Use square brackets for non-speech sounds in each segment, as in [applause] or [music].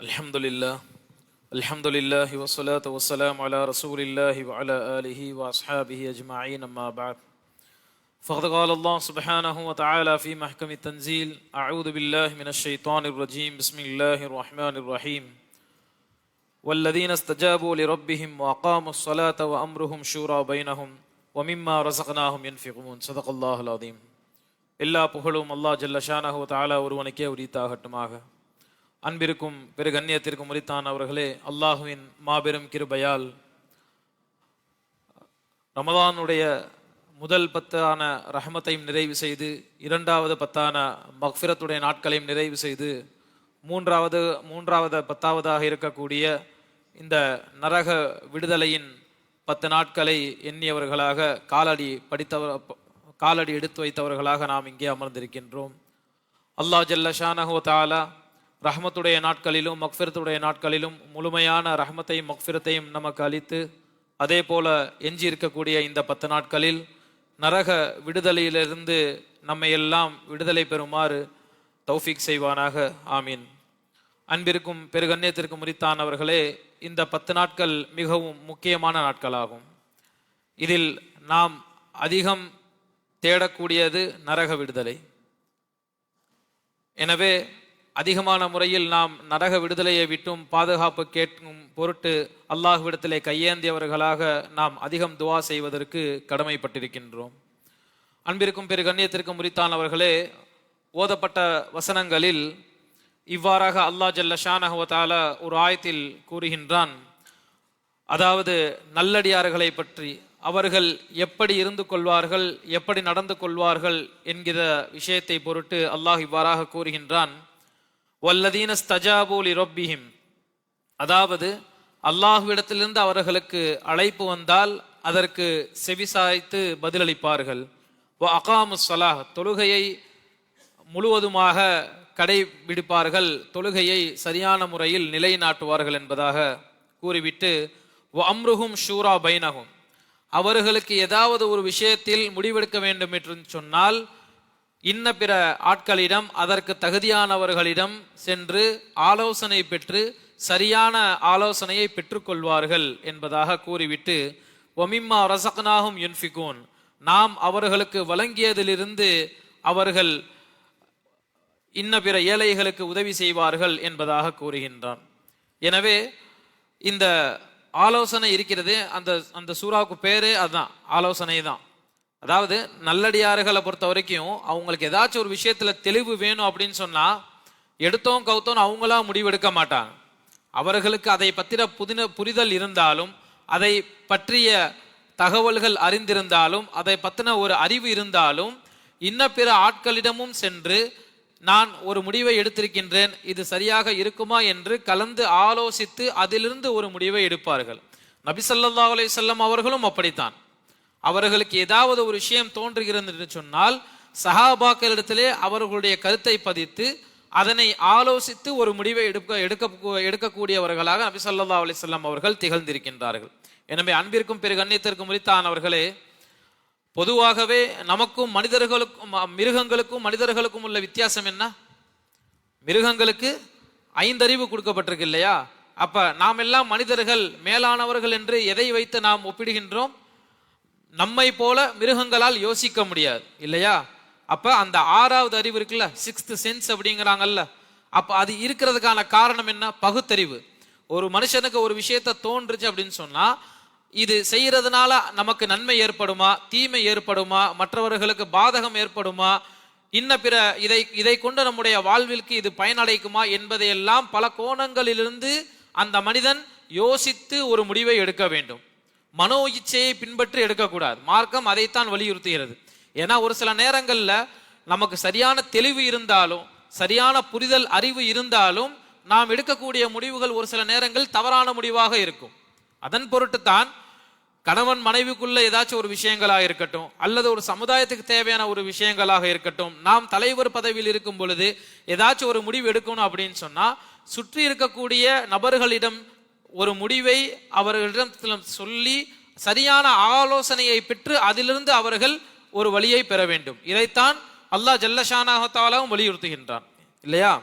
الحمد لله الحمد لله والصلاة والسلام على رسول الله وعلى آله وأصحابه أجمعين أما بعد فقد قال الله سبحانه وتعالى في محكم التنزيل أعوذ بالله من الشيطان الرجيم بسم الله الرحمن الرحيم والذين استجابوا لربهم وأقاموا الصلاة وأمرهم شورى بينهم ومما رزقناهم ينفقون صدق الله العظيم எல்லா புகழும் அல்லாஹ் ஜல்ல ஷானஹு தஆலா ஒருவனுக்கே உரித்தாகட்டுமாக அன்பிற்கும் பிற கண்ணியத்திற்கும் உரித்தான் அவர்களே அல்லாஹுவின் மாபெரும் கிருபையால் ரமதானுடைய முதல் பத்தான ரஹமத்தையும் நிறைவு செய்து இரண்டாவது பத்தான மக்ஃபிரத்துடைய நாட்களையும் நிறைவு செய்து மூன்றாவது மூன்றாவது பத்தாவதாக இருக்கக்கூடிய இந்த நரக விடுதலையின் பத்து நாட்களை எண்ணியவர்களாக காலடி படித்தவர் காலடி எடுத்து வைத்தவர்களாக நாம் இங்கே அமர்ந்திருக்கின்றோம். அல்லாஹ் ஜல்லஷானஹோ தாலா ரஹமத்துடைய நாட்களிலும் மக்ஃபிரத்துடைய நாட்களிலும் முழுமையான ரஹமத்தையும் மக்ஃபிரத்தையும் நமக்கு அளித்து அதே போல எஞ்சி இருக்கக்கூடிய இந்த பத்து நாட்களில் நரக விடுதலையிலிருந்து நம்மை எல்லாம் விடுதலை பெறுமாறு தௌஃபிக் செய்வானாக. ஆமீன். அன்பிற்கும் பெருகண்ணியத்திற்கும் முறித்தானவர்களே இந்த பத்து நாட்கள் மிகவும் முக்கியமான நாட்களாகும். இதில் நாம் அதிகம் தேடக்கூடியது நரக விடுதலை. எனவே அதிகமான முறையில் நாம் நரக விடுதலையை விட்டும் பாதுகாப்பு கேட்கும் பொருட்டு அல்லாஹ்விடத்திலே கையேந்தியவர்களாக நாம் அதிகம் துவா செய்வதற்கு கடமைப்பட்டிருக்கின்றோம். அன்பிற்கும் பெரு கண்ணியத்திற்கும் முறித்தானவர்களே ஓதப்பட்ட வசனங்களில் இவ்வாறாக அல்லாஹ் ஜல்ல ஷானஹவத்தால ஒரு ஆயத்தில் கூறுகின்றான். அதாவது நல்லடியார்களை பற்றி அவர்கள் எப்படி இருந்து கொள்வார்கள் எப்படி நடந்து கொள்வார்கள் என்கிற விஷயத்தை பொருட்டு அல்லாஹ் இவ்வாறாக கூறுகின்றான். வல்லதீன ஸ்தஜாபூலி ரொப்பிஹிம் அதாவது அல்லாஹ்விடத்திலிருந்து அவர்களுக்கு அழைப்பு வந்தால் அதற்கு செவிசாய்த்து பதிலளிப்பார்கள். வ அகாமு சலாஹ் தொழுகையை முழுவதுமாக கடைபிடிப்பார்கள். தொழுகையை சரியான முறையில் நிலைநாட்டுவார்கள் என்பதாக கூறிவிட்டு வ அம்ருஹும் ஷூரா பைனகும் அவர்களுக்கு ஏதாவது ஒரு விஷயத்தில் முடிவெடுக்க வேண்டும் என்று சொன்னால் இன்ன பிற ஆட்களிடம் அதற்கு தகுதியானவர்களிடம் சென்று ஆலோசனை பெற்று சரியான ஆலோசனையை பெற்றுக்கொள்வார்கள் என்பதாக கூறிவிட்டு ஒமிம்மா ரசக்னாகும் யுன்ஃபிகூன். நாம் அவர்களுக்கு வழங்கியதிலிருந்து அவர்கள் இன்ன பிற ஏழைகளுக்கு உதவி செய்வார்கள் என்பதாக கூறுகின்றான். எனவே இந்த ஆலோசனை இருக்கிறது அந்த அந்த சூறாவுக்கு பேரே அதுதான் ஆலோசனை தான் அதாவது நல்லடியார்களை பொறுத்த வரைக்கும் அவங்களுக்கு ஏதாச்சும் ஒரு விஷயத்துல தெளிவு வேணும் அப்படின்னு சொன்னா எடுத்தோம் கவுத்தோம் அவங்களா முடிவெடுக்க மாட்டாங்க. அவர்களுக்கு அதை பற்றின புதின புரிதல் இருந்தாலும் அதை பற்றிய தகவல்கள் அறிந்திருந்தாலும் அதை பற்றின ஒரு அறிவு இருந்தாலும் இன்ன பிற ஆட்களிடமும் சென்று நான் ஒரு முடிவை எடுத்திருக்கின்றேன் இது சரியாக இருக்குமா என்று கலந்து ஆலோசித்து அதிலிருந்து ஒரு முடிவை எடுப்பார்கள். நபி சல்லா அலைஹி அவர்களும் அப்படித்தான். அவர்களுக்கு ஏதாவது ஒரு விஷயம் தோன்றுகிறது என்று சொன்னால் சஹாபாக்களிடத்திலே அவர்களுடைய கருத்தை பதித்து அதனை ஆலோசித்து ஒரு முடிவை எடுக்க எடுக்க எடுக்கக்கூடியவர்களாக நபி சொல்லா அலிசல்லாம் அவர்கள் திகழ்ந்திருக்கின்றார்கள். எனவே அன்பிற்கும் பிறகு அன்னியத்திற்கும் முறித்தானவர்களே பொதுவாகவே நமக்கும் மனிதர்களுக்கும் மிருகங்களுக்கும் மனிதர்களுக்கும் உள்ள வித்தியாசம் என்ன? மிருகங்களுக்கு ஐந்தறிவு கொடுக்கப்பட்டிருக்கு இல்லையா? அப்ப நாம் எல்லாம் மனிதர்கள் மேலானவர்கள் என்று எதை வைத்து நாம் ஒப்பிடுகின்றோம்? நம்மை போல மிருகங்களால் யோசிக்க முடியாது இல்லையா? அப்ப அந்த ஆறாவது அறிவு இருக்குல்ல சிக்ஸ்த் சென்ஸ் அப்படிங்கிறாங்கல்ல. அப்ப அது இருக்கிறதுக்கான காரணம் என்ன? பகுத்தறிவு. ஒரு மனுஷனுக்கு ஒரு விஷயத்த தோன்றுச்சு அப்படின்னு சொன்னா இது செய்யறதுனால நமக்கு நன்மை ஏற்படுமா? தீமை ஏற்படுமா? மற்றவர்களுக்கு பாதகம் ஏற்படுமா? இன்ன பிற இதை இதை கொண்டு நம்முடைய வாழ்விற்கு இது பயனடைக்குமா? என்பதையெல்லாம் பல கோணங்களிலிருந்து அந்த மனிதன் யோசித்து ஒரு முடிவை எடுக்க வேண்டும். மனோ இச்சையை பின்பற்றி எடுக்கக்கூடாது. மார்க்கம் அதைத்தான் வலியுறுத்துகிறது. ஏன்னா ஒரு சில நேரங்களில் நமக்கு சரியான தெளிவு இருந்தாலும் சரியான புரிதல் அறிவு இருந்தாலும் நாம் எடுக்கக்கூடிய முடிவுகள் ஒரு சில நேரங்கள் தவறான முடிவாக இருக்கும். அதன் பொருட்டு தான் கணவன் மனைவிக்குள்ள ஏதாச்சும் ஒரு விஷயங்களாக இருக்கட்டும் அல்லது ஒரு சமுதாயத்துக்கு தேவையான ஒரு விஷயங்களாக இருக்கட்டும் நாம் தலைவர் பதவியில் இருக்கும் பொழுது ஏதாச்சும் ஒரு முடிவு எடுக்கணும் அப்படின்னு சொன்னா சுற்றி இருக்கக்கூடிய நபர்களிடம் ஒரு முடிவை அவர்களிடம் சொல்லி சரியான ஆலோசனையை பெற்று அதிலிருந்து அவர்கள் ஒரு வழியை பெற வேண்டும். இதைத்தான் அல்லாஹ் ஜல்லஷானாகத்தாலாவும் வலியுறுத்துகின்றான். இல்லையா?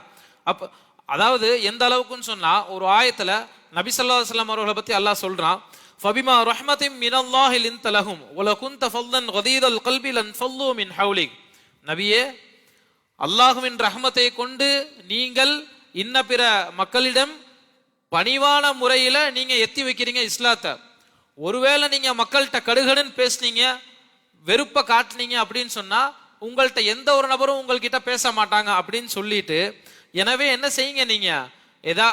அப்ப அதாவது எந்த அளவுக்குன்னு சொன்னா ஒரு ஆயத்துல நபி சொல்லா சொல்லம் அவர்களை பத்தி அல்லாஹ் சொல்றான் ஃபபிமா ரஹ்மத்தின் மினல்லாஹிலின் லின்த லஹும் வல ஃபல்லன் கதீதல் கல்பி லன் ஃபல்லு மின் ஹவுலிக் நபியே அல்லாஹுவின் ரஹ்மத்தை கொண்டு நீங்கள் இன்ன பிற மக்களிடம் பணிவான முறையில் நீங்கள் எத்தி வைக்கிறீங்க இஸ்லாத்தை. ஒருவேளை நீங்கள் மக்கள்கிட்ட கடுகடுன்னு பேசுனீங்க வெறுப்பை காட்டுனீங்க அப்படின்னு சொன்னால் உங்கள்கிட்ட எந்த ஒரு நபரும் உங்கள்கிட்ட பேச மாட்டாங்க அப்படின்னு சொல்லிட்டு எனவே என்ன செய்யுங்க நீங்கள் எதா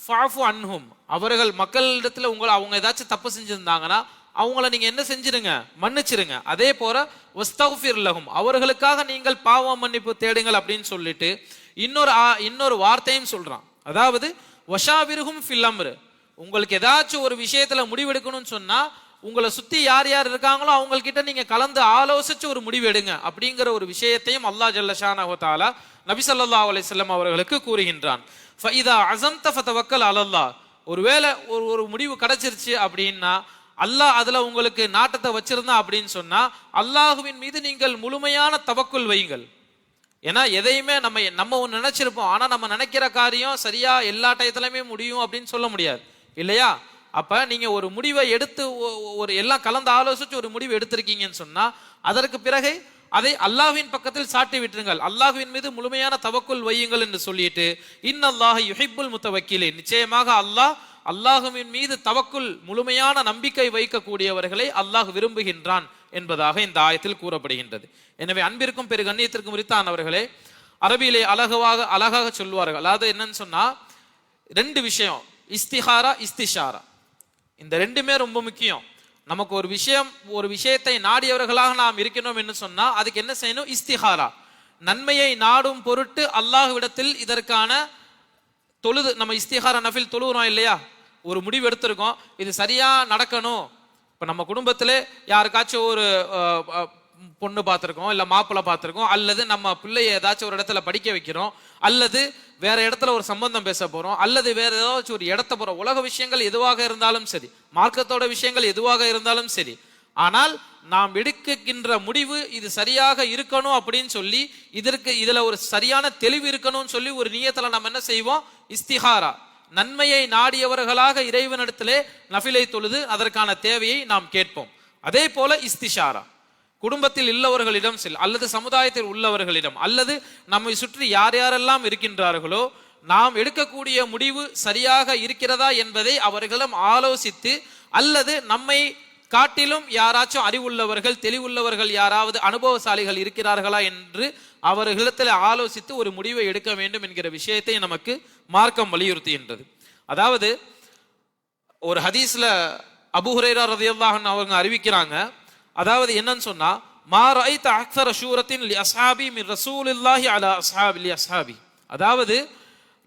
ஃபாஃபு அன்ஹும் அவர்கள் மக்களிடத்தில் உங்களை அவங்க ஏதாச்சும் தப்பு செஞ்சுருந்தாங்கன்னா அவங்கள நீங்கள் என்ன செஞ்சிருங்க? மன்னிச்சிருங்க. அதே போல ஒஸ்தகுஃபிர் லஹும் அவர்களுக்காக நீங்கள் பாவ மன்னிப்பு தேடுங்கள் அப்படின்னு சொல்லிட்டு இன்னொரு ஆ- இன்னொரு வார்த்தையும் சொல்கிறான் அதாவது வஷாவிருகும் ஃபில்லம்ரு உங்களுக்கு ஏதாச்சும் ஒரு விஷயத்துல முடிவெடுக்கணும்னு சொன்னா உங்களை சுத்தி யார் யார் இருக்காங்களோ அவங்க கிட்ட நீங்க கலந்து ஆலோசிச்சு ஒரு முடிவு எடுங்க அப்படிங்கிற ஒரு விஷயத்தையும் அல்லாஹ் ஜல்லஷானஹு தஆலா நபி ஸல்லல்லாஹு அவர்களுக்கு கூறுகின்றான். ஃபஇதா அஸம்த ஃபதவக்கல் அலல்லாஹ். ஒருவேளை ஒரு ஒரு முடிவு கிடைச்சிருச்சு அப்படின்னா அல்லாஹ் அதுல உங்களுக்கு நாட்டத்தை வச்சிருந்தா அப்படின்னு சொன்னா அல்லாஹுவின் மீது நீங்கள் முழுமையான தவக்குள் வையுங்கள். ஏன்னா எதையுமே நம்ம நம்ம ஒன்று நினைச்சிருப்போம். ஆனால் நம்ம நினைக்கிற காரியம் சரியா எல்லா டயத்துலையுமே முடியும் அப்படின்னு சொல்ல முடியாது. இல்லையா? அப்போ நீங்கள் ஒரு முடிவை எடுத்து ஒ- ஒரு எல்லாம் கலந்து ஆலோசித்து ஒரு முடிவு எடுத்திருக்கீங்கன்னு சொன்னால் அதற்கு பிறகு அதை அல்லாஹ்வின் பக்கத்தில் சாட்டி விட்டுருங்கள். அல்லாஹ்வின் மீது முழுமையான தவக்குள் வையுங்கள் என்று சொல்லிட்டு இன்னல்லாஹ் யுஹிப்புல் முத்தவக்கீலே. நிச்சயமாக அல்லாஹ் அல்லாஹுவின் மீது தவக்குள் முழுமையான நம்பிக்கை வைக்கக்கூடியவர்களை அல்லாஹ் விரும்புகின்றான். என்பதாக இந்த ஆயத்தில் கூறப்படுகின்றது. எனவே அன்பிற்கும் பெரு கண்ணியத்திற்கும் உரித்தானவர்களே அரபியிலே அழகாக அழகாக சொல்வார்கள். அதாவது என்னன்னு சொன்னா ரெண்டு விஷயம் இஸ்திஹாரா இஸ்திஷாரா. இந்த ரெண்டுமே ரொம்ப முக்கியம். நமக்கு ஒரு விஷயம் ஒரு விஷயத்தை நாடியவர்களாக நாம் இருக்கணும் என்று சொன்னா அதுக்கு என்ன செய்யணும்? இஸ்திஹாரா. நன்மையை நாடும் பொருட்டு அல்லாஹ்விடத்தில் இதற்கான தொழுது நம்ம இஸ்திஹாரா நஃபில் தொழுகிறோம் இல்லையா? ஒரு முடிவு எடுத்திருக்கோம் இது சரியா நடக்கணும்? இப்போ நம்ம குடும்பத்தில் யாருக்காச்சும் ஒரு பொண்ணு பார்த்துருக்கோம் இல்லை மாப்பிள்ளை பார்த்துருக்கோம் அல்லது நம்ம பிள்ளைய ஏதாச்சும் ஒரு இடத்துல படிக்க வைக்கிறோம் அல்லது வேற இடத்துல ஒரு சம்பந்தம் பேச போகிறோம் அல்லது வேற ஏதாச்சும் ஒரு இடத்த போகிறோம் உலக விஷயங்கள் எதுவாக இருந்தாலும் சரி மார்க்கத்தோட விஷயங்கள் எதுவாக இருந்தாலும் சரி ஆனால் நாம் எடுக்கின்ற முடிவு இது சரியாக இருக்கணும் அப்படின்னு சொல்லி இதற்கு இதில் ஒரு சரியான தெளிவு இருக்கணும்னு சொல்லி ஒரு நியத்துல நம்ம என்ன செய்வோம்? இஸ்திஹாரா. நன்மையை நாடியவர்களாக இறைவனிடத்திலே நஃபிலை தொழுது அதற்கான தேவையை நாம் கேட்போம். அதே போல இஸ்திஷாரா. குடும்பத்தில் உள்ளவர்களிடம் செல் அல்லது சமுதாயத்தில் உள்ளவர்களிடம் அல்லது நம்மை சுற்றி யார் யாரெல்லாம் இருக்கின்றார்களோ நாம் எடுக்கக்கூடிய முடிவு சரியாக இருக்கிறதா என்பதை அவர்களிடம் ஆலோசித்து அல்லது நம்மை காட்டிலும் யாராச்சும் அறிவுள்ளவர்கள் தெளிவுள்ளவர்கள் யாராவது அனுபவசாலிகள் இருக்கிறார்களா என்று அவர்களிடத்தில் ஆலோசித்து ஒரு முடிவை எடுக்க வேண்டும் என்கிற விஷயத்தை நமக்கு மார்க்கம் வலியுறுத்துகின்றது. அதாவது ஒரு ஹதீஸ்ல அபு ரதியல்லாஹன் அவங்க அறிவிக்கிறாங்க. அதாவது என்னன்னு சொன்னா மா ரஐத அக்ஸர ஷூரத்தின் லி அஸ்ஹாபி மின் ரசூலில்லாஹி அலா அஸ்ஹாபி லி அஸ்ஹாபி. அதாவது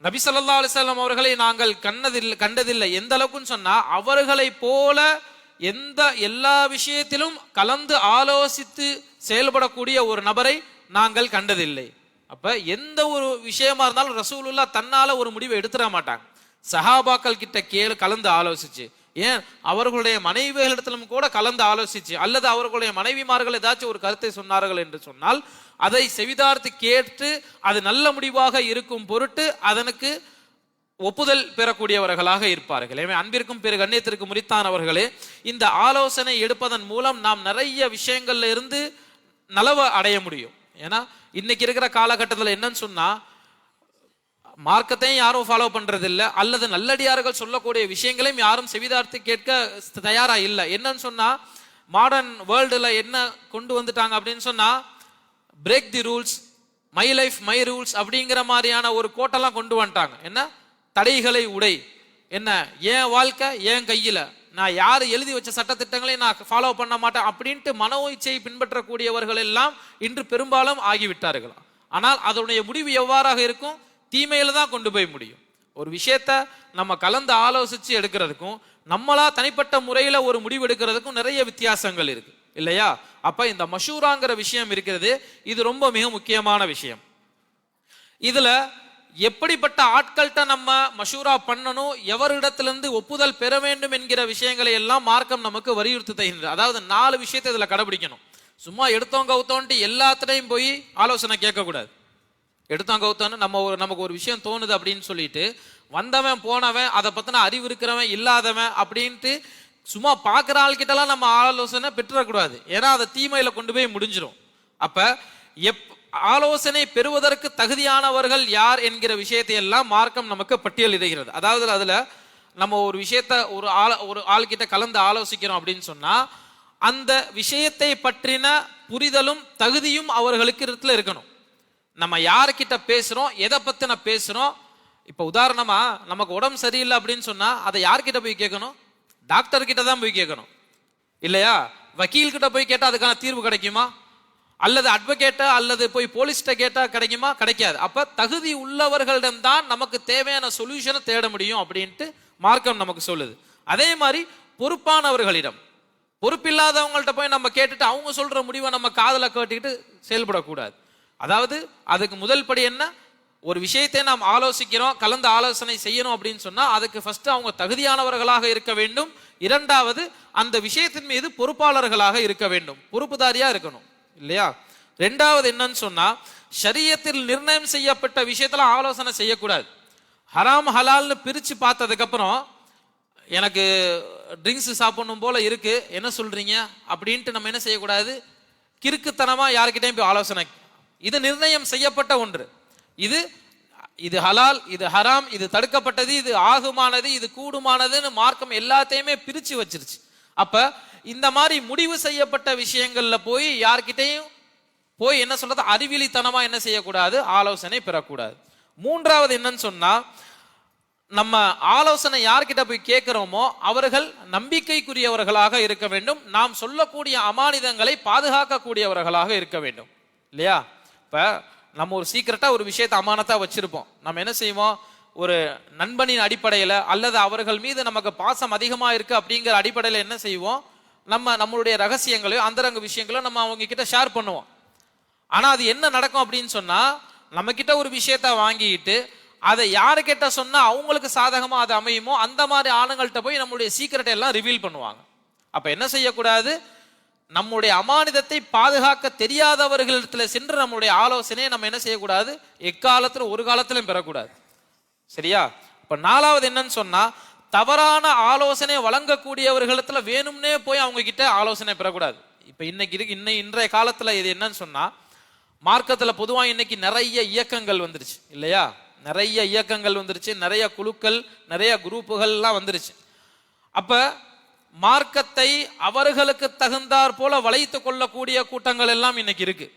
நபி சொல்லா அலிசல்லாம் அவர்களை நாங்கள் கண்டதில்லை கண்டதில்லை. எந்த அளவுக்குன்னு சொன்னா அவர்களை போல எந்த எல்லா விஷயத்திலும் கலந்து ஆலோசித்து செயல்படக்கூடிய ஒரு நபரை நாங்கள் கண்டதில்லை. அப்ப எந்த ஒரு விஷயமா இருந்தாலும் ரசூலுல்லா தன்னால ஒரு முடிவை எடுத்துட மாட்டாங்க. சஹாபாக்கள் கிட்ட கேளு கலந்து ஆலோசிச்சு. ஏன்? அவர்களுடைய மனைவிகளிடத்திலும் கூட கலந்து ஆலோசிச்சு. அல்லது அவர்களுடைய மனைவிமார்கள் ஏதாச்சும் ஒரு கருத்தை சொன்னார்கள் என்று சொன்னால் அதை செவிதார்த்து கேட்டு அது நல்ல முடிவாக இருக்கும் பொருட்டு அதனுக்கு ஒப்புதல் பெறக்கூடியவர்களாக இருப்பார்கள். எனவே அன்பிற்கும் பிற கண்ணியத்திற்கு முறித்தானவர்களே இந்த ஆலோசனை எடுப்பதன் மூலம் நாம் நிறைய விஷயங்கள்ல இருந்து நலவை அடைய முடியும். ஏன்னா இன்னைக்கு இருக்கிற காலகட்டத்தில் என்னன்னு சொன்னா மார்க்கத்தையும் யாரும் ஃபாலோ பண்றது அல்லது நல்லடியார்கள் சொல்லக்கூடிய விஷயங்களையும் யாரும் செவிதார்த்து கேட்க தயாரா இல்லை. என்னன்னு சொன்னா மாடர்ன் வேர்ல்டுல என்ன கொண்டு வந்துட்டாங்க அப்படின்னு சொன்னா break the rules my life my rules அப்படிங்கிற மாதிரியான ஒரு கோட்டெல்லாம் கொண்டு வந்துட்டாங்க. என்ன? தடைகளை உடை. என்ன? என் வாழ்க்கை? என் கையில்? நான் யார் எழுதி வச்ச சட்டத்திட்டங்களை நான் ஃபாலோ பண்ண மாட்டேன் அப்படின்ட்டு மனோ இச்சையை பின்பற்றக்கூடியவர்கள் எல்லாம் இன்று பெரும்பாலும் ஆகிவிட்டார்கள்? ஆனால் அதனுடைய முடிவு எவ்வாறாக இருக்கும்? தீமையில தான் கொண்டு போய் முடியும். ஒரு விஷயத்த நம்ம கலந்து ஆலோசித்து எடுக்கிறதுக்கும் நம்மளா தனிப்பட்ட முறையில் ஒரு முடிவு எடுக்கிறதுக்கும் நிறைய வித்தியாசங்கள் இருக்கு. இல்லையா? அப்ப இந்த மஷூராங்கிற விஷயம் இருக்கிறது. இது ரொம்ப மிக முக்கியமான விஷயம். இதுல எப்படிப்பட்ட ஆட்கள்கிட்ட நம்ம மஷூரா பண்ணணும் எவரிடத்திலிருந்து ஒப்புதல் பெற வேண்டும் என்கிற விஷயங்களை எல்லாம் மார்க்கம் நமக்கு வலியுறுத்தி தருகின்றது அதாவது நாலு விஷயத்தை இதில் கடைபிடிக்கணும். சும்மா எடுத்தோம் கவுத்தோன்ட்டு எல்லாத்துலையும் போய் ஆலோசனை கேட்கக்கூடாது. எடுத்தோம் கவுத்தோன்னு நம்ம ஒரு நமக்கு ஒரு விஷயம் தோணுது அப்படின்னு சொல்லிட்டு வந்தவன் போனவன் அதை பற்றின அறிவு இருக்கிறவன் இல்லாதவன் அப்படின்ட்டு சும்மா பார்க்குற ஆள்கிட்டலாம் நம்ம ஆலோசனை பெற்றுறக்கூடாது. ஏன்னா அதை தீமையில் கொண்டு போய் முடிஞ்சிடும் அப்போ எப் ஆலோசனை பெறுவதற்கு தகுதியானவர்கள் யார் என்கிற விஷயத்தை எல்லாம் மார்க்கம் நமக்கு பட்டியலிடுகிறது அதாவது அதில் நம்ம ஒரு விஷயத்த ஒரு ஆள் ஒரு ஆள்கிட்ட கலந்து ஆலோசிக்கிறோம் அப்படின்னு சொன்னால் அந்த விஷயத்தை பற்றின புரிதலும் தகுதியும் அவர்களுக்கு இடத்துல இருக்கணும். நம்ம யார்கிட்ட பேசுகிறோம் எதை பற்றின பேசுகிறோம் இப்போ உதாரணமாக நமக்கு உடம்பு சரியில்லை அப்படின்னு சொன்னால் அதை யார்கிட்ட போய் கேட்கணும்? டாக்டர்கிட்ட தான் போய் கேட்கணும். இல்லையா? வக்கீல்கிட்ட போய் கேட்டால் அதுக்கான தீர்வு கிடைக்குமா? அல்லது அட்வொகேட்டா அல்லது போய் போலீஸ்கிட்ட கேட்டா கிடைக்குமா? கிடைக்காது. அப்ப தகுதி உள்ளவர்களிடம் தான் நமக்கு தேவையான சொல்யூஷனை தேட முடியும் அப்படின்ட்டு மார்க்கம் நமக்கு சொல்லுது. அதே மாதிரி பொறுப்பானவர்களிடம் பொறுப்பில்லாதவங்கள்ட்ட போய் நம்ம கேட்டுட்டு அவங்க சொல்ற முடிவை நம்ம காதல கேட்டுக்கிட்டு செயல்படக்கூடாது. அதாவது அதுக்கு முதல் படி என்ன? ஒரு விஷயத்தை நாம் ஆலோசிக்கிறோம் கலந்து ஆலோசனை செய்யணும் அப்படின்னு சொன்னா அதுக்கு ஃபர்ஸ்ட் அவங்க தகுதியானவர்களாக இருக்க வேண்டும். இரண்டாவது அந்த விஷயத்தின் மீது பொறுப்பாளர்களாக இருக்க வேண்டும். பொறுப்புதாரியா இருக்கணும். இல்லையா? ரெண்டாவது என்னன்னு சொன்னா சரியத்தில் நிர்ணயம் செய்யப்பட்ட விஷயத்துல ஆலோசனை செய்யக்கூடாது. ஹராம் ஹலால்னு பிரிச்சு பார்த்ததுக்கு அப்புறம் எனக்கு ட்ரிங்க்ஸ் சாப்பிடணும் போல இருக்கு என்ன சொல்றீங்க? அப்படின்ட்டு நம்ம என்ன செய்யக்கூடாது? கிறுக்குத்தனமா யாருக்கிட்டையும் போய் ஆலோசனை. இது நிர்ணயம் செய்யப்பட்ட ஒன்று. இது இது ஹலால் இது ஹராம் இது தடுக்கப்பட்டது இது ஆகுமானது இது கூடுமானதுன்னு மார்க்கம் எல்லாத்தையுமே பிரிச்சு வச்சிருச்சு. அப்ப இந்த மாதிரி முடிவு செய்யப்பட்ட விஷயங்கள்ல போய் யார்கிட்டையும் போய் என்ன சொல்றது? அறிவிலித்தனமா என்ன செய்யக்கூடாது? ஆலோசனை பெறக்கூடாது. மூன்றாவது என்னன்னு சொன்னா நம்ம ஆலோசனை யார்கிட்ட போய் கேட்கிறோமோ அவர்கள் நம்பிக்கைக்குரியவர்களாக இருக்க வேண்டும். நாம் சொல்லக்கூடிய அமானிதங்களை பாதுகாக்கக்கூடியவர்களாக இருக்க வேண்டும். இல்லையா? இப்ப நம்ம ஒரு சீக்கிரட்டா ஒரு விஷயத்தை அமானத்தா வச்சிருப்போம். நம்ம என்ன செய்வோம்? ஒரு நண்பனின் அடிப்படையில அல்லது அவர்கள் மீது நமக்கு பாசம் அதிகமா இருக்கு அப்படிங்கிற அடிப்படையில என்ன செய்வோம்? நம்ம நம்மளுடைய ரகசியங்களையோ அந்தரங்க விஷயங்களோ நம்ம அவங்க கிட்ட ஷேர் பண்ணுவோம். ஆனால் அது என்ன நடக்கும் அப்படின்னு சொன்னால் நம்ம ஒரு விஷயத்த வாங்கிட்டு அதை யாரு கிட்ட அவங்களுக்கு சாதகமாக அது அமையுமோ அந்த மாதிரி ஆளுங்கள்கிட்ட போய் நம்மளுடைய சீக்கிரட்டை எல்லாம் ரிவீல் பண்ணுவாங்க. அப்போ என்ன செய்யக்கூடாது? நம்முடைய அமானிதத்தை பாதுகாக்க தெரியாதவர்களிடத்தில் சென்று நம்முடைய ஆலோசனையை நம்ம என்ன செய்யக்கூடாது? எக்காலத்தில் ஒரு காலத்திலும் பெறக்கூடாது. சரியா? இப்போ நாலாவது என்னன்னு சொன்னால் தவறான ஆலோசனை வழங்கக்கூடியவர்களிடத்துல வேணும்னே போய் அவங்க கிட்ட ஆலோசனை பெறக்கூடாது. இப்ப இன்னைக்கு இருக்கு இன்னை இன்றைய காலத்துல இது என்னன்னு சொன்னா மார்க்கத்துல பொதுவா இன்னைக்கு நிறைய இயக்கங்கள் வந்துருச்சு இல்லையா? நிறைய இயக்கங்கள் வந்துருச்சு நிறைய குழுக்கள் நிறைய குரூப்புகள்லாம் வந்துருச்சு. அப்ப மார்க்கத்தை அவர்களுக்கு தகுந்தாற் போல வளைத்து கொள்ளக்கூடிய கூட்டங்கள் எல்லாம் இன்னைக்கு இருக்கு.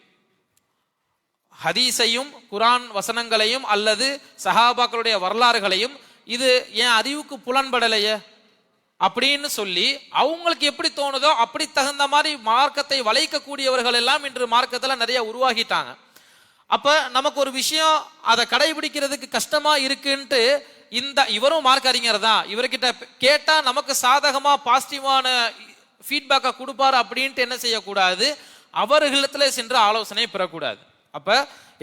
ஹதீஸையும் குரான் வசனங்களையும் அல்லது சஹாபாக்களுடைய வரலாறுகளையும் இது என் அறிவுக்கு புலன்படலையே அப்படின்னு சொல்லி அவங்களுக்கு எப்படி தோணுதோ அப்படி தகுந்த மாதிரி மார்க்கத்தை வளைக்கக்கூடியவர்கள் எல்லாம் இன்று மார்க்கத்தில் நிறைய உருவாகிட்டாங்க. அப்போ நமக்கு ஒரு விஷயம் அதை கடைபிடிக்கிறதுக்கு கஷ்டமா இருக்குன்ட்டு இந்த இவரும் மார்க் அறிஞர் தான். இவர்கிட்ட கேட்டால் நமக்கு சாதகமாக பாசிட்டிவான ஃபீட்பேக்கை கொடுப்பாரு அப்படின்ட்டு என்ன செய்யக்கூடாது? அவர்களிடத்துல சென்று ஆலோசனை பெறக்கூடாது. அப்போ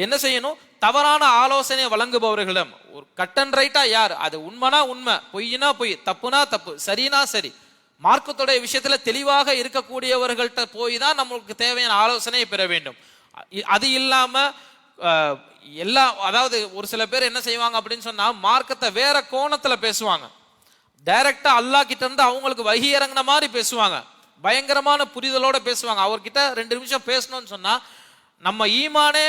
என்ன செய்யணும்? தவறான ஆலோசனை வழங்குபவர்களிடம். ஒரு கட் அண்ட் ரைட்டா யார்? அது உண்மைனா உண்மை. பொய்னா பொய். தப்புனா தப்பு. சரினா சரி. மார்க்கத்துடைய விஷயத்துல தெளிவாக இருக்கக்கூடியவர்கள்ட்ட போய் தான் நம்மளுக்கு தேவையான ஆலோசனையை பெற வேண்டும். அது இல்லாம எல்லா அதாவது ஒரு சில பேர் என்ன செய்வாங்க அப்படின்னு சொன்னா மார்க்கத்தை வேற கோணத்துல பேசுவாங்க. டைரக்டா அல்லாஹ் கிட்ட இருந்து அவங்களுக்கு வகி இறங்குன மாதிரி பேசுவாங்க. பயங்கரமான புரிதலோட பேசுவாங்க. அவர்கிட்ட ரெண்டு நிமிஷம் பேசணும்னு சொன்னா நம்ம ஈமானே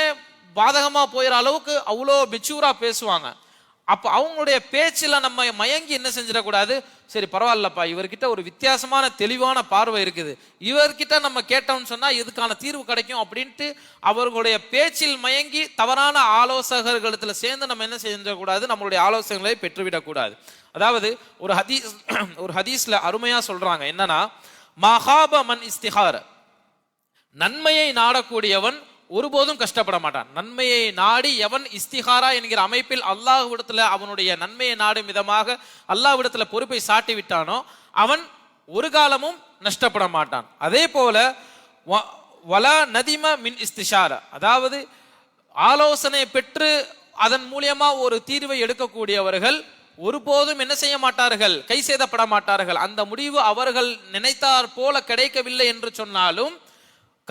பாதகமாக போயிற அளவுக்கு அவ்வளோ மெச்சூராக பேசுவாங்க. அப்போ அவங்களுடைய பேச்சில் நம்ம மயங்கி என்ன செஞ்சிடக்கூடாது? சரி பரவாயில்லப்பா இவர்கிட்ட ஒரு வித்தியாசமான தெளிவான பார்வை இருக்குது. இவர்கிட்ட நம்ம கேட்டோம்னு சொன்னால் இதுக்கான தீர்வு கிடைக்கும்? அப்படின்ட்டு அவர்களுடைய பேச்சில் மயங்கி தவறான ஆலோசகர்களிடத்துல சேர்ந்து நம்ம என்ன செஞ்சிடக்கூடாது? நம்மளுடைய ஆலோசனைகளை பெற்றுவிடக்கூடாது. அதாவது ஒரு ஹதீஸ் [clears throat] ஒரு ஹதீஸில் அருமையாக சொல்கிறாங்க என்னன்னா மகாபமன் மன் நன்மையை நாடக்கூடியவன் ஒருபோதும் கஷ்டப்பட மாட்டான். நன்மையை நாடி எவன் இஸ்திஹாரா என்கிற அமைப்பில் அல்லாஹ்விடத்தில் அவனுடைய நன்மையை நாடும் விதமாக அல்லாஹ்விடத்தில் பொறுப்பை சாட்டி விட்டானோ அவன் ஒரு காலமும் நஷ்டப்பட மாட்டான். அதே போல வ- வலா நதிம மின் இஸ்திஷாரா. அதாவது ஆலோசனை பெற்று அதன் மூலியமா ஒரு தீர்வை எடுக்கக்கூடியவர்கள் ஒருபோதும் என்ன செய்ய மாட்டார்கள்? கை சேதப்பட மாட்டார்கள். அந்த முடிவு அவர்கள் நினைத்தார் போல கிடைக்கவில்லை என்று சொன்னாலும்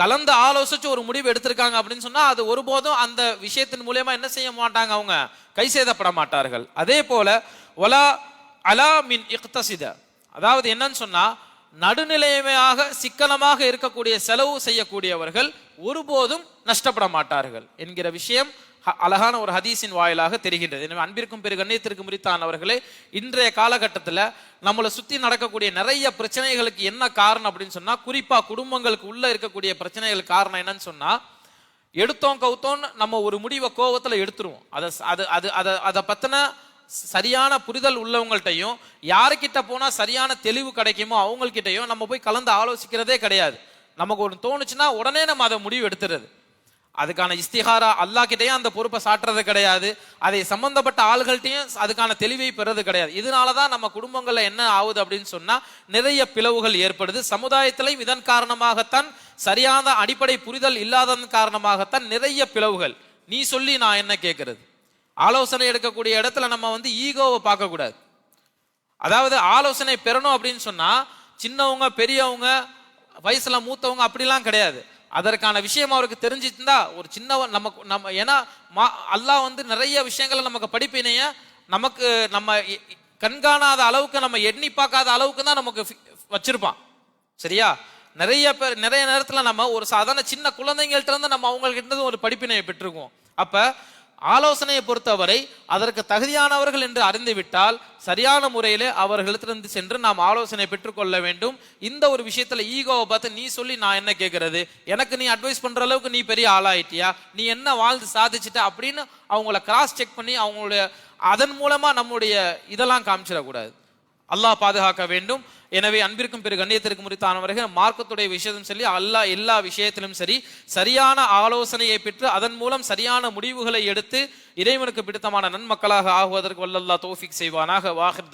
கலந்து ஆலோசிச்சு ஒரு முடிவு எடுத்திருக்காங்க அப்படின்னு சொன்னா அது ஒருபோதும் அந்த விஷயத்தின் மூலியமா என்ன செய்ய மாட்டாங்க அவங்க? கை சேதப்பட மாட்டார்கள். அதே போல ஒலா அலா மின் இக்தசித. அதாவது என்னன்னு சொன்னா நடுநிலைமையாக சிக்கனமாக இருக்கக்கூடிய செலவு செய்யக்கூடியவர்கள் ஒருபோதும் நஷ்டப்பட மாட்டார்கள் என்கிற விஷயம் அழகான ஒரு ஹதீஸின் வாயிலாக தெரிகின்றது. எனவே அன்பிற்கும் பெரு கண்ணியத்திற்கு முறித்தான் அவர்களே இன்றைய காலகட்டத்தில் நம்மளை சுற்றி நடக்கக்கூடிய நிறைய பிரச்சனைகளுக்கு என்ன காரணம் அப்படின்னு சொன்னால் குறிப்பாக குடும்பங்களுக்கு உள்ளே இருக்கக்கூடிய பிரச்சனைகள் காரணம் என்னன்னு சொன்னால் எடுத்தோம் கவுத்தோன்னு நம்ம ஒரு முடிவை கோவத்தில் எடுத்துருவோம். அதை அது அது அதை அதை பற்றின சரியான புரிதல் உள்ளவங்கள்ட்டையும் யாருக்கிட்ட போனால் சரியான தெளிவு கிடைக்குமோ அவங்கள்கிட்டயும் நம்ம போய் கலந்து ஆலோசிக்கிறதே கிடையாது. நமக்கு ஒன்று தோணுச்சுன்னா உடனே நம்ம அதை முடிவு எடுத்துறது. அதுக்கான இஸ்திஹாரா அல்லாஹ் கிட்டேயும் அந்த பொறுப்பை சாட்டுறது கிடையாது. அதை சம்பந்தப்பட்ட ஆள்கள்ட்டையும் அதுக்கான தெளிவை பெறது கிடையாது. இதனால தான் நம்ம குடும்பங்களில் என்ன ஆகுது அப்படின்னு சொன்னால் நிறைய பிளவுகள் ஏற்படுது. சமுதாயத்திலையும் இதன் காரணமாகத்தான் சரியான அடிப்படை புரிதல் இல்லாததன் காரணமாகத்தான் நிறைய பிளவுகள். நீ சொல்லி நான் என்ன கேட்கறது ஆலோசனை எடுக்கக்கூடிய இடத்துல நம்ம வந்து ஈகோவை பார்க்கக்கூடாது. அதாவது ஆலோசனை பெறணும் அப்படின்னு சொன்னால் சின்னவங்க பெரியவங்க வயசுல மூத்தவங்க அப்படிலாம் கிடையாது. அதற்கான விஷயம் அவருக்கு தெரிஞ்சிருந்தா ஒரு சின்ன நமக்கு நம்ம ஏன்னா மா அல்லாஹ் வந்து நிறைய விஷயங்களை நமக்கு படிப்பினைய நமக்கு நம்ம கண்காணாத அளவுக்கு நம்ம எண்ணி பார்க்காத அளவுக்கு தான் நமக்கு வச்சிருப்பான். சரியா? நிறைய பேர் நிறைய நேரத்தில் நம்ம ஒரு சாதாரண சின்ன குழந்தைங்கள்ட்ட இருந்து நம்ம அவங்கள்ட்ட இருந்து ஒரு படிப்பினையை பெற்றிருக்கோம் அப்போ ஆலோசனையை பொறுத்தவரை அதற்கு தகுதியானவர்கள் என்று அறிந்துவிட்டால் சரியான முறையிலே அவர்களிடத்திலிருந்து சென்று நாம் ஆலோசனை பெற்றுக்கொள்ள வேண்டும். இந்த ஒரு விஷயத்துல ஈகோவை பார்த்து நீ சொல்லி நான் என்ன கேட்கறது? எனக்கு நீ அட்வைஸ் பண்ற அளவுக்கு நீ பெரிய ஆளாயிட்டியா? நீ என்ன வாழ்ந்து சாதிச்சிட்ட அப்படின்னு அவங்கள கிராஸ் செக் பண்ணி அவங்களுடைய அதன் மூலமா நம்முடைய இதெல்லாம் காமிச்சிடக்கூடாது. அல்லாஹ் பாதுகாக்க வேண்டும். எனவே அன்பிற்கும் பிறகு கண்ணியத்திற்கு முறித்தானவர்கள் மார்க்கத்துடைய விஷயத்தும் சரி அல்லாஹ் எல்லா விஷயத்திலும் சரி சரியான ஆலோசனையை பெற்று அதன் மூலம் சரியான முடிவுகளை எடுத்து இறைவனுக்கு பிடித்தமான நன்மக்களாக ஆகுவதற்கு வல்லல்லா தோஃபிக் செய்வானாக. வாஹிர்